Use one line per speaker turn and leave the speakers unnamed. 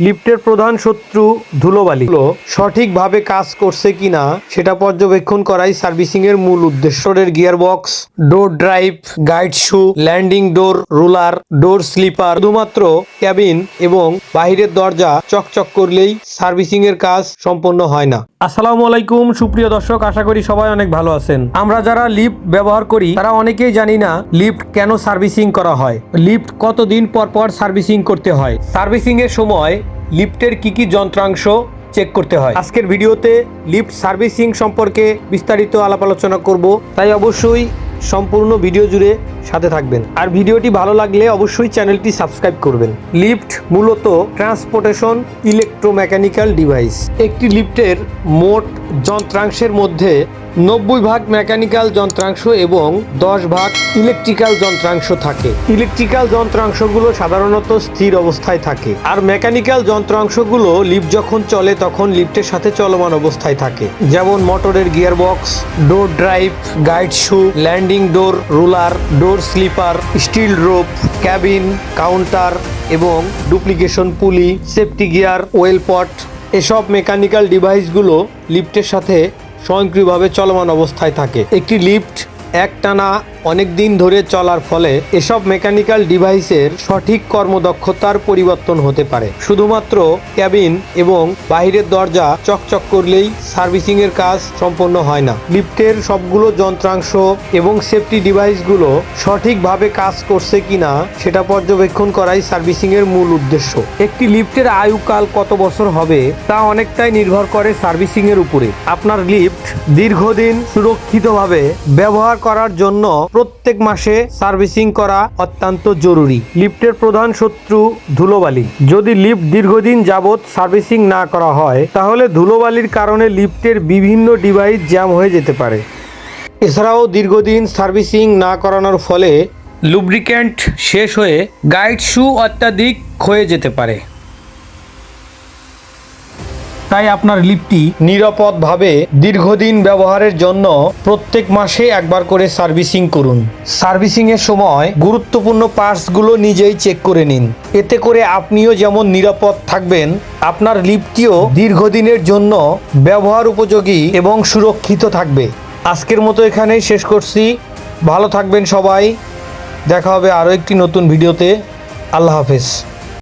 লিফটের প্রধান শত্রু ধুলোবালি। সঠিকভাবে কাজ করছে কিনা সেটা পর্যবেক্ষণ করাই সার্ভিসিং এর মূল উদ্দেশ্য। Gear box door drive guide shoe landing door roller door slipper শুধুমাত্র ক্যাবিন এবং বাহিরের দরজা চকচক করলেই সার্ভিসিং এর কাজ সম্পন্ন হয় না। আসসালামু আলাইকুম সুপ্রিয় দর্শক আশা করি সবাই অনেক ভালো আছেন। আমরা যারা লিফট ব্যবহার করি তারা অনেকেই জানি না লিফট কেন সার্ভিসিং করা হয়। লিফট কতদিন পর পর সার্ভিসিং করতে হয়। সার্ভিসিং এর সময় লিফটের কি কি যন্ত্রাংশ চেক করতে হয়? আজকের ভিডিওতে লিফট সার্ভিসিং সম্পর্কে বিস্তারিত আলাপ আলোচনা করব। তাই অবশ্যই সম্পূর্ণ ভিডিও জুড়ে সাথে থাকবেন। আর ভিডিওটি ভালো লাগলে অবশ্যই চ্যানেলটি সাবস্ক্রাইব করবেন। লিফট মূলত ট্রান্সপোর্টেশন ইলেকট্রোমেকানিক্যাল ডিভাইস। একটি লিফটের মোট যন্ত্রাংশের মধ্যে নব্বই ভাগ মেকানিক্যাল যন্ত্রাংশ এবং দশ ভাগ ইলেকট্রিক্যাল যন্ত্রাংশ থাকে। ইলেকট্রিক্যাল যন্ত্রাংশগুলো সাধারণত স্থির অবস্থায় থাকে। আর মেকানিক্যাল যন্ত্রাংশগুলো লিফট যখন চলে, তখন লিফটের সাথে চলমান অবস্থায় থাকে। যেমন মোটরের gear box door drive, guide shoe, landing door, roller, door slipper, steel rope, cabin, counter এবং duplication pulley, safety gear, oil pot, এসব মেকানিক্যাল ডিভাইসগুলো লিফটের সাথে স্বয়ংক্রিয়ভাবে চলমান অবস্থায় থাকে। একটি লিফট একটানা অনেক দিন ধরে চলার ফলে এসব মেকানিক্যাল ডিভাইসের সঠিক কর্মদক্ষতার পরিবর্তন হতে পারে। শুধুমাত্র ক্যাবিন এবং বাইরের দরজা চকচক করলেই সার্ভিসিং এর কাজ সম্পন্ন হয় না। লিফটের সবগুলো যন্ত্রাংশ এবং সেফটি ডিভাইসগুলো সঠিকভাবে কাজ করছে কিনা সেটা পর্যবেক্ষণ করাই সার্ভিসিং এর মূল উদ্দেশ্য। একটি লিফটের আয়ুকাল কত বছর হবে তা অনেকটাই নির্ভর করে সার্ভিসিং এর উপরে। আপনার লিফট দীর্ঘদিন সুরক্ষিতভাবে ব্যবহার করার জন্য প্রত্যেক মাসে সার্ভিসিং করা অত্যন্ত জরুরি। লিফটের প্রধান শত্রু ধুলোবালি। যদি লিফট দীর্ঘদিন যাবৎ সার্ভিসিং না করা হয়, তাহলে ধুলোবালির কারণে লিফটের বিভিন্ন ডিভাইস জ্যাম হয়ে যেতে পারে। এছাড়াও দীর্ঘদিন সার্ভিসিং না করানোর ফলে লুব্রিক্যান্ট শেষ হয়ে গাইড শু অত্যাধিক ক্ষয়ে যেতে পারে। তাই আপনার লিফটটি নিরাপদভাবে দীর্ঘদিন ব্যবহারের জন্য প্রত্যেক মাসে একবার করে সার্ভিসিং করুন। সার্ভিসিং এর সময় গুরুত্বপূর্ণ পার্টসগুলো নিজেই চেক করে নিন। এতে করে আপনিও যেমন নিরাপদ থাকবেন, আপনার লিফটটিও দীর্ঘদিনের জন্য ব্যবহার উপযোগী এবং সুরক্ষিত থাকবে। আজকের মতো এখানেই শেষ করছি। ভালো থাকবেন সবাই। দেখা হবে আরও একটি নতুন ভিডিওতে। আল্লাহ হাফেজ।